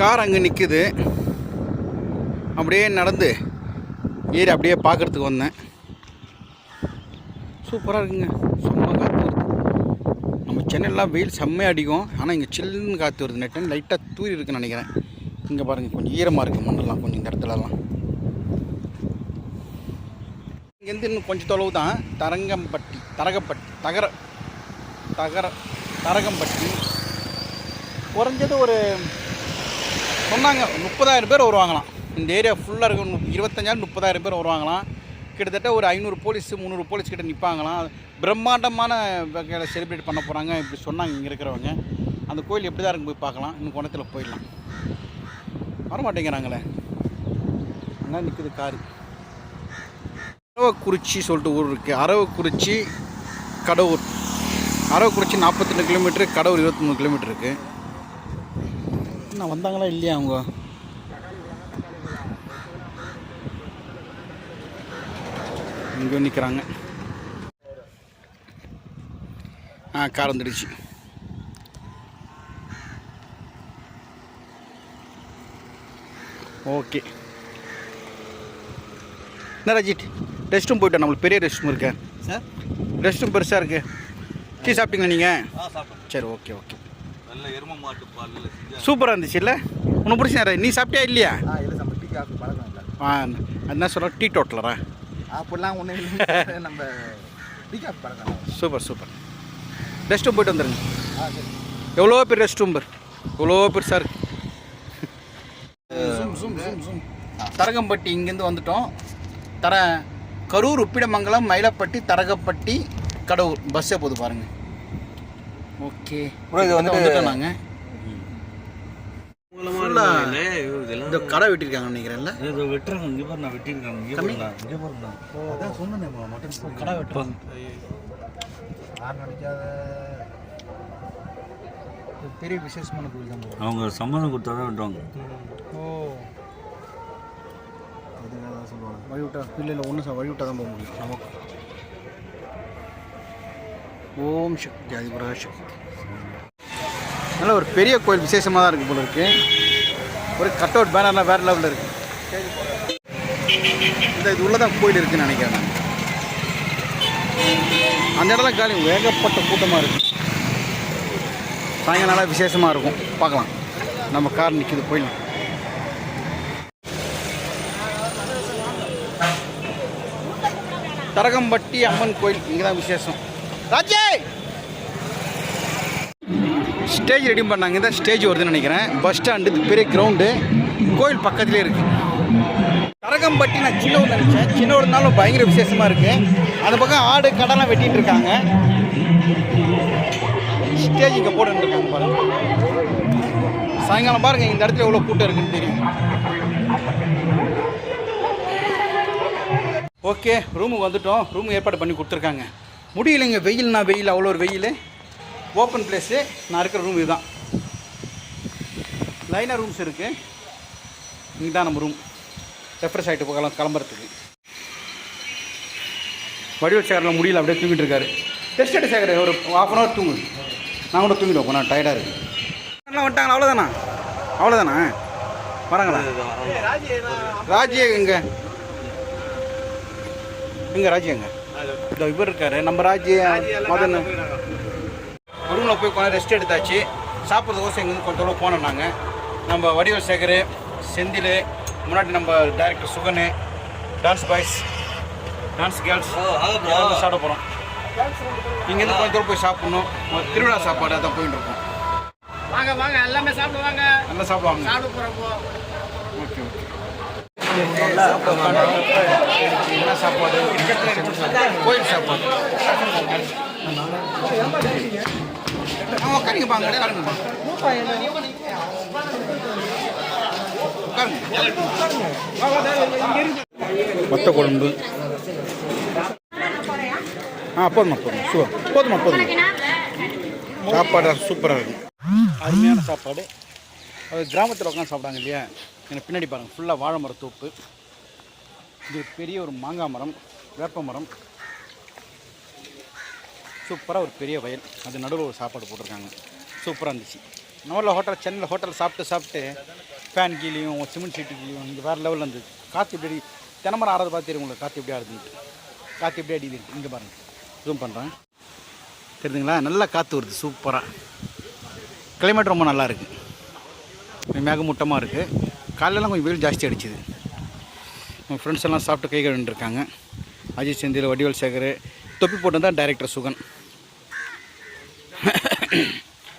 Car அங்கே நிற்குது அப்படியே நடந்து ஏறி அப்படியே பார்க்குறதுக்கு வந்தேன். சூப்பராக இருக்குங்க. செம்ம காற்று வருது. நம்ம சென்னையிலாம் வெயில் செம்மையாக அடிக்கும். ஆனால் இங்கே சில்லுன்னு காற்று வருது. நெட்டன் லைட்டாக தூரி இருக்குன்னு நினைக்கிறேன். இங்கே பாருங்கள் கொஞ்சம் ஈரமாக இருக்குது மண்ணெல்லாம் கொஞ்சம் இந்த இடத்துலலாம். இங்கேருந்து இன்னும் கொஞ்சம் தொலைவு தான். தரங்கம்பட்டி தரகப்பட்டி தகர தகர தரகம்பட்டி. குறைஞ்சது ஒரு சொன்னாங்க முப்பதாயிரம் பேர் வருவாங்களாம் இந்த ஏரியா ஃபுல்லாக இருக்க இருபத்தஞ்சாயிரம் முப்பதாயிரம் பேர் வருவாங்களாம் கிட்டத்தட்ட ஒரு ஐநூறு போலீஸ் முந்நூறு போலீஸ் கிட்ட நிற்பாங்களாம் பிரம்மாண்டமான வகையில் செலிப்ரேட் பண்ண போகிறாங்க இப்படி சொன்னாங்க இங்கே இருக்கிறவங்க. அந்த கோயில் எப்படி தான் இருக்கு போய் பார்க்கலாம். இன்னும் குணத்தில் போயிடலாம். வர மாட்டேங்கிறாங்களே அங்கே நிற்குது காரு. அரவக்குறிச்சி சொல்லிட்டு ஊர் இருக்குது அரவக்குறிச்சி கடவுர். அரவக்குறிச்சி நாற்பத்தெட்டு கிலோமீட்டரு கடவுர் இருபத்தி மூணு கிலோமீட்டர் இருக்குது என்ன வந்தாங்களா இல்லையா அவங்க? இங்கே நிற்கிறாங்க ஆ கார் வந்துடுச்சு. ஓகே. என்ன ரஜித்? ரெஸ்ட் ரூம் போயிட்டோம் நம்மளுக்கு பெரிய ரெஸ்ட் ரூம் இருக்கு. சார்? ரெஸ்ட் ரூம் பெருசாக இருக்குது டீ சாப்பிட்டீங்களா நீங்கள் சரி ஓகே ஓகே. நல்ல எரும மாட்டு பாலில் சூப்பராக இருந்துச்சு இல்லை உனக்கு பிடிச்சா நீ சாப்பிட்டியா இல்லையா? ஆ இல்லை நம்ம டீ காஃபி பழக்கம் இல்லை. ஆ என்ன சொல்கிற டீ டோட்டலரா? அப்படிலாம் ஒன்றும் இல்லை. நம்ம டீ காஃபி பழக்கம். Super super. ரெஸ்ட் ரூம் போயிட்டு வந்துடுங்க ஆ சரி. எவ்வளோ பேர் ரெஸ்ட் ரூம் எவ்வளோ ஜூம் ஜூம் தரகம்பட்டி இங்கேருந்து வந்துட்டோம். தர கரூர் உப்பிடமங்கலம் மயிலப்பட்டி தரகப்பட்டி கடவுர் பஸ்ஸே போகுது பாருங்க. ஓகே. Bro, இது வந்துட்டு- வந்துட்டோம் நாங்கள் மூலமா இந்த இதெல்லாம். கடை வெட்டியிருக்காங்க நினைக்கிறேன்ல? ஏதோ வெட்டுறாங்க இங்கே பாரு நான் வெட்டியிருக்காங்க இங்கே கம்மி. பாருங்க இங்கே பாருங்க அதான் சொன்னேன் மட்டன் கடை வெட்டுறாங்க யார் நினைக்காத? ஒரு பெரிய விசேஷமான கோயில் தான் போகும் அவங்க சம்மதம் கொடுத்தா தான் வெட்டுவாங்க. ஓ. அதுக்காக தான் சொல்லுவாங்க. வழி விட்டா இல்லை இல்லை ஒன்றும் வழி விட்டா தான் போக முடியும். நமக்கு ஓம் சக்தி அதிபரா சக்தி நல்ல ஒரு பெரிய கோயில் விசேஷமாக தான் இருக்குது போல இருக்கு. ஒரு கட் அவுட் பேனர்லாம் வேறு லெவலில் இருக்குது இந்த இது உள்ளதான் கோயில் இருக்குன்னு நினைக்கிறேன் அந்த இடத்துல காலி வேகப்பட்ட கூட்டமாக இருக்குது சாயங்காலம் விசேஷமாக இருக்கும். பார்க்கலாம். நம்ம கார் நிற்கிது போயிடலாம். தரகம்பட்டி அம்மன் கோயில் இங்கே தான் விசேஷம். ராஜே! ஸ்டேஜ் ரெடி பண்ணாங்க. இந்த ஸ்டேஜ் வருதுன்னு நினைக்கிறேன். பஸ் ஸ்டாண்டு பெரிய கிரவுண்டு கோயில் பக்கத்துலேயே இருக்கு. தரகம்பட்டி நான் சின்ன ஊர் நினச்சேன். சின்ன ஊர்னாலும் பயங்கர விசேஷமாக இருக்கு. அந்த பக்கம் ஆடு கடலாம் வெட்டிட்டு இருக்காங்க. ஸ்டேஜ் இங்கே போட்டுட்டு இருக்காங்க பாருங்க. சாயங்காலம் பாருங்க இந்த இடத்துல எவ்வளோ கூட்டம் இருக்குன்னு தெரியும். ஓகே ரூமுக்கு வந்துட்டோம். ரூம் ஏற்பாடு பண்ணி கொடுத்துருக்காங்க. முடியலைங்க. வெயில்னா வெயில் அவ்வளோ ஒரு வெயில். ஓப்பன் பிளேஸு நான் இருக்கிற ரூம் இதுதான். லைனாக ரூம்ஸ் இருக்குது இங்கே தான் நம்ம ரூம் ரெஃப்ரெஷ் ஆகிட்டு போகலாம் கிளம்புறதுக்கு. வடிவல் சேகரில் முடியல அப்படியே தூங்கிட்டு இருக்காரு. டெஸ்ட் எடுத்து சேகர் ஒரு ஹாஃப் அன் ஹவர் தூங்கு. நான் கூட தூங்கிட்டு நான் டயர்டாக இருக்கு எல்லாம் வந்துட்டாங்களா? அவ்வளோதானா அவ்வளோதானா வராங்களா? ராஜி எங்க? எங்க ராஜி எங்க? இந்த இவர் இருக்காரு. நம்ம ராஜி மதன். ரூமில் போய் கொஞ்சம் ரெஸ்ட் எடுத்தாச்சு. சாப்பிட்றதுக்கோசம் இங்கேருந்து கொஞ்சம் தூரம் போனோம் நாங்கள் நம்ம வடிவல் சேகர் செந்தில் முன்னாடி நம்ம டைரக்டர் சுகனு டான்ஸ் பாய்ஸ் டான்ஸ் கேர்ள்ஸ் சாப்பிட போகிறோம் இங்கேருந்து கொஞ்சம் தூரம் போய் சாப்பிட்ணும். திருவிழா சாப்பாடு அதான் போயிட்டு இருக்கோம். வாங்க வாங்க எல்லாமே சாப்பிடுவாங்க. நல்லா சாப்பிடுவாங்க. சாப்பிட போறப்போ ஓகே ஓகே. என்ன சாப்பாடு? கோயில் சாப்பாடு. ஆ உட்காருங்கப்பா மொத்த குழம்பு. ஆ போதுமா போதுமா. சுவர் போதுமா போதுமா. சாப்பாடு சூப்பராக இருக்கும் அருமையான சாப்பாடு. அது கிராமத்தில் உட்காந்து சாப்பிடாங்க இல்லையா? எனக்கு பின்னாடி பாருங்கள் ஃபுல்லாக வாழை மர தோப்பு. இது பெரிய ஒரு மாங்காய் மரம் வேப்ப மரம். சூப்பராக ஒரு பெரிய வயல். அது நடுவில் ஒரு சாப்பாடு போட்டிருக்காங்க. சூப்பராக இருந்துச்சு. நம்மளில் ஹோட்டல் சென்னையில் ஹோட்டல் சாப்பிட்டு சாப்பிட்டு ஃபேன் கீழேயும் சிமெண்ட் சீட்டு கீழேயும் இங்கே வேறு லெவலில் இருந்தது. காற்று இப்படி அடி தினமரம் ஆறது பார்த்து தெரியும் உங்களுக்கு? காற்று எப்படி ஆடுதுன்ட்டு. காற்று எப்படி அடிக்குது இங்கே பாருங்கள் ஜூம் பண்ணுறேன் தெரியுதுங்களா? நல்லா காற்று வருது. சூப்பராக கிளைமேட் ரொம்ப நல்லா இருக்குது மேகமூட்டமாக இருக்குது காலையிலலாம் கொஞ்சம் வெயில் ஜாஸ்தி அடிச்சுது. நம்ம ஃப்ரெண்ட்ஸ் எல்லாம் சாப்பிட்டு கை கழுவிட்டு இருக்காங்க அஜித் செந்தில் வடிவேல் சேகர் தொப்பி போட்டு தான் டைரக்டர் சுகன்.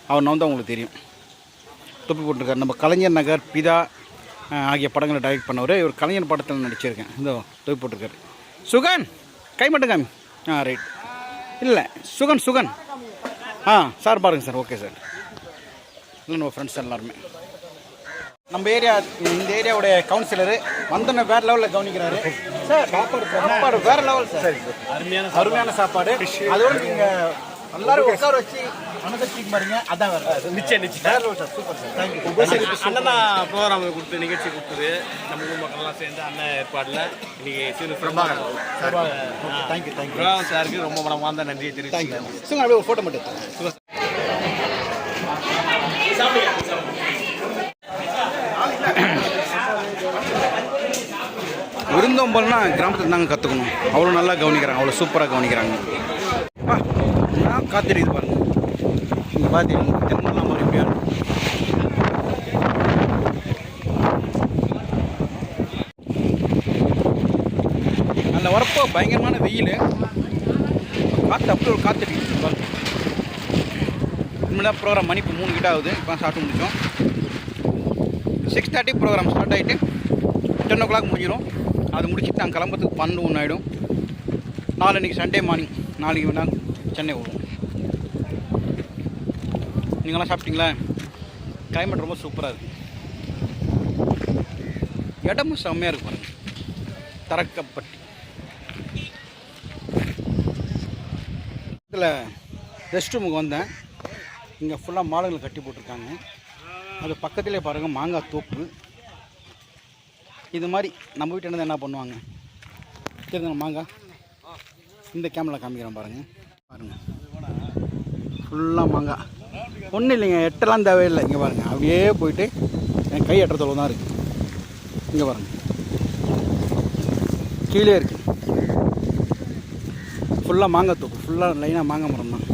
அவர் நான் தான் உங்களுக்கு தெரியும். தொப்பி போட்டிருக்காரு. நம்ம கலைஞர் நகர் பிதா ஆகிய படங்களை டைரக்ட் பண்ணவர். இவர் கலைஞர் படத்தில் நடிச்சிருக்கேன். இந்த தொப்பி போட்டிருக்காரு. சுகன் கை மட்டும் காமி. ஆ ரைட் இல்லை சுகன் சுகன். ஆ சார் பாருங்கள் சார். Okay sir. இல்லை நம்ம ஃப்ரெண்ட்ஸ் எல்லாருமே. நம்ம ஏரியா இந்த ஏரியாவுடைய கவுன்சிலரு வந்தோடனே வேற லெவலில் கவனிக்கிறாரு. சார் சாப்பாடு சாப்பாடு வேற லெவல் சார். அருமையான அருமையான சாப்பாடு. அதோட நீங்க எல்லாரும் உட்கார வச்சு அனுசரிச்சு பாருங்க. அதான் வேற நிச்சயம் நிச்சயம். வேற level sir. Super sir. Thank you அண்ணன் தான் ப்ரோக்ராம் கொடுத்து நிகழ்ச்சி கொடுத்தது. நம்ம ஊர் மக்கள்லாம் சேர்ந்து அண்ணன் ஏற்பாடில் இன்னைக்கு Seenu Prabhakar thank you thank you Prabhakar சாருக்கு ரொம்ப மனமார்ந்த நன்றியை தெரிவிச்சுக்கிறேன். தேங்க்யூ சுங்க அப்படியே ஒரு ஃபோட்டோ மட்டும் எடுத்துக்கோங்க. விருந்தோம்பல்னா கிராமத்தில் தாங்க கற்றுக்கணும் அவ்வளோ நல்லா கவனிக்கிறாங்க அவ்வளோ சூப்பராக கவனிக்கிறாங்க. நான் காத்திருக்குது பாருங்க. இங்கே பார்த்தீங்க தென்னெல்லாம் மாதிரி எப்படியா வரப்போ பயங்கரமான வெயில். காற்று அப்படி ஒரு காற்று அடிக்குது பாருங்க. இனிமேல் ப்ரோக்ராம் மணி இப்போ மூணு கிட்ட ஆகுது. இப்போ ஸ்டார்ட் முடிச்சோம் சிக்ஸ் தேர்ட்டி ப்ரோக்ராம் ஸ்டார்ட் ஆகிட்டு டென் ஓ கிளாக் முடிஞ்சிடும் அது முடிச்சுட்டு நாங்கள் கிளம்புறதுக்கு பன்னெண்டு ஒன்று ஆகிடும் நாளைக்கு சண்டே மார்னிங் நாளைக்கு வேணால் சென்னை வருவோம். நீங்களாம் சாப்பிட்டீங்களா? கிளைமேட் ரொம்ப சூப்பராக இருக்குது இடமும் செம்மையாக இருக்கும் பாருங்கள் தரக்கப்பட்டி இதில் ரெஸ்ட் ரூமுக்கு வந்தேன். இங்கே ஃபுல்லாக மாடுகளை கட்டி போட்டிருக்காங்க. அது பக்கத்துலேயே பாருங்கள் மாங்காய் தோப்பு. இது மாதிரி நம்ம வீட்டில் என்ன பண்ணுவாங்க? தெரிஞ்ச மாங்காய் இந்த கேமரா காமிக்கிறேன் பாருங்கள் பாருங்கள் ஃபுல்லாக மாங்காய் ஒன்றும் இல்லைங்க எட்டெல்லாம் தேவையில்லை. இங்கே பாருங்கள் அப்படியே போயிட்டு என் கை எட்டுற தொலை தான் இருக்குது இங்கே பாருங்கள் கீழே இருக்குது ஃபுல்லாக மாங்காய் தோப்பு ஃபுல்லாக லைனாக மாங்காய் மரம் தான்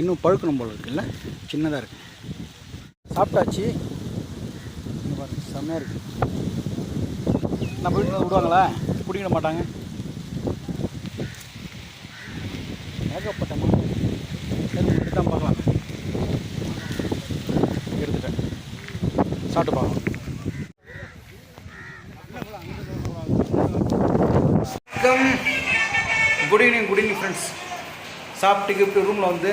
இன்னும் பழுக்கணும் போல இருக்குல்ல? சின்னதாக இருக்குது சாப்பிட்டாச்சு. பயமாக இருக்குது இருக்கு நம்ம வீட்டில் விடுவாங்களா? பிடிக்கிட மாட்டாங்க. ஏகப்பட்ட மாங்காய் தான் பார்க்கலாம். எடுத்துட்டேன். சாப்பிட்டு பார்க்கலாம். வணக்கம். Good evening good evening friends சாப்பிட்டு கிஃப்ட்டு ரூமில் வந்து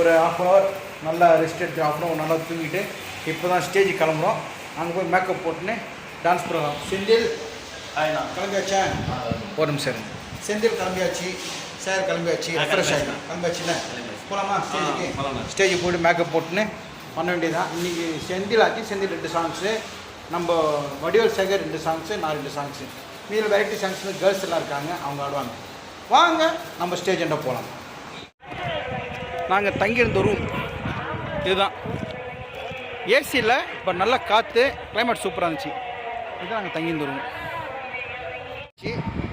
ஒரு ஹாஃப் அன் ஹவர் நல்லா ரெஸ்ட் எடுத்து ஹாஃப் அன் ஹவர் நல்லா தூங்கிட்டு இப்போ தான் ஸ்டேஜ் கிளம்புறோம். அங்கே போய் மேக்கப் போட்டுன்னு டான்ஸ் ப்ரோக்ராம் செந்தில் கிளம்பியாச்சா? ஒரு நிமிஷம். செந்தில் கிளம்பியாச்சு. சார் கிளம்பியாச்சு. ஃப்ரெஷ் ஆகிடும் கிளம்பியாச்சுல போகலாமா ஸ்டேஜுக்கு? ஸ்டேஜுக்கு போய்ட்டு மேக்கப் போட்டுன்னு பண்ண வேண்டியதுதான். இன்றைக்கி செந்தில் ஆச்சு. செந்தில் ரெண்டு சாங்ஸு நம்ம வடிவல் சேகர் ரெண்டு சாங்ஸு நான் ரெண்டு சாங்ஸு மீதில் வெரைட்டி சாங்ஸ் கேர்ள்ஸ் எல்லாம் இருக்காங்க. அவங்க ஆடுவாங்க. வாங்க நம்ம ஸ்டேஜ் என்ன போகலாம் நாங்கள் தங்கியிருந்த ரூம் இதுதான். ஏசியில் இப்போ நல்லா காற்று கிளைமேட் சூப்பராக இருந்துச்சு. இதுதான் நாங்கள் தங்கியிருந்த ரூம்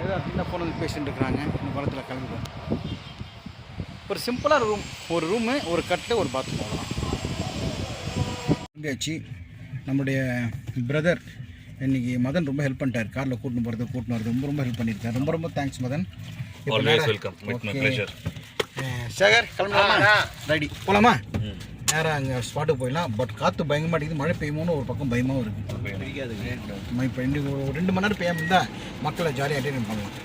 ஏதோ சின்ன ஃபோன் வந்து பேசிட்டு இருக்கிறாங்க. இந்த காலத்தில் கிளம்பிடுவோம் ஒரு சிம்பிளான ரூம் ஒரு ரூமு ஒரு கட்டு ஒரு பாத்ரூம் அவ்வளோதான் தங்கியாச்சு நம்முடைய பிரதர் இன்னைக்கு மதன் ரொம்ப ஹெல்ப் பண்ணிட்டார். காரில் கூட்டின்னு போகிறது கூட்டின்னு வரது ரொம்ப ரொம்ப ஹெல்ப் பண்ணியிருக்காரு. ரொம்ப ரொம்ப தேங்க்ஸ் மதன். அஹ் சேகர் கிளம்பலாமா? ரெடி போகலாமா நேராக அங்கே ஸ்பாட்டுக்கு போயிடலாம். பட் காற்று பயங்கரமாக அடிக்குது. மழை பெய்யுமோன்னு ஒரு பக்கம் பயமாகவும் இருக்குது இப்போ இன்னைக்கு ஒரு ரெண்டு மணி நேரம் பெய்யாமல் இருந்தால் மக்களை ஜாலியாக என்டர்டைன் பண்ணலாம்.